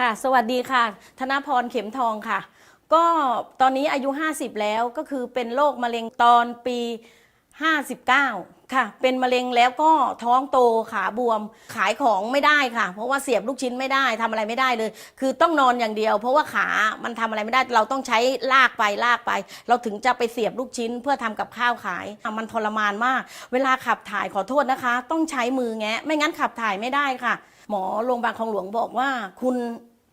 ค่ะ สวัสดีค่ะ ธนพรเข็มทองค่ะ ก็ตอนนี้อายุ 50 แล้วก็คือเป็นโรคมะเร็งตอนปี 59 ค่ะ เป็นมะเร็งแล้วก็ท้องโตขาบวมขายของไม่ได้ค่ะ เพราะว่าเสียบลูกชิ้นไม่ได้ทำอะไรไม่ได้เลย คือต้องนอนอย่างเดียว เพราะว่าขามันทำอะไรไม่ได้เราต้องใช้ลากไปลากไป เราถึงจะไปเสียบลูกชิ้นเพื่อทำกับข้าวขาย มันทรมานมาก เวลาขับถ่ายขอโทษนะคะ ต้องใช้มือแงะไม่งั้นขับถ่ายไม่ได้ค่ะหมอโรงพยาบาลคลองหลวงบอกว่าคุณ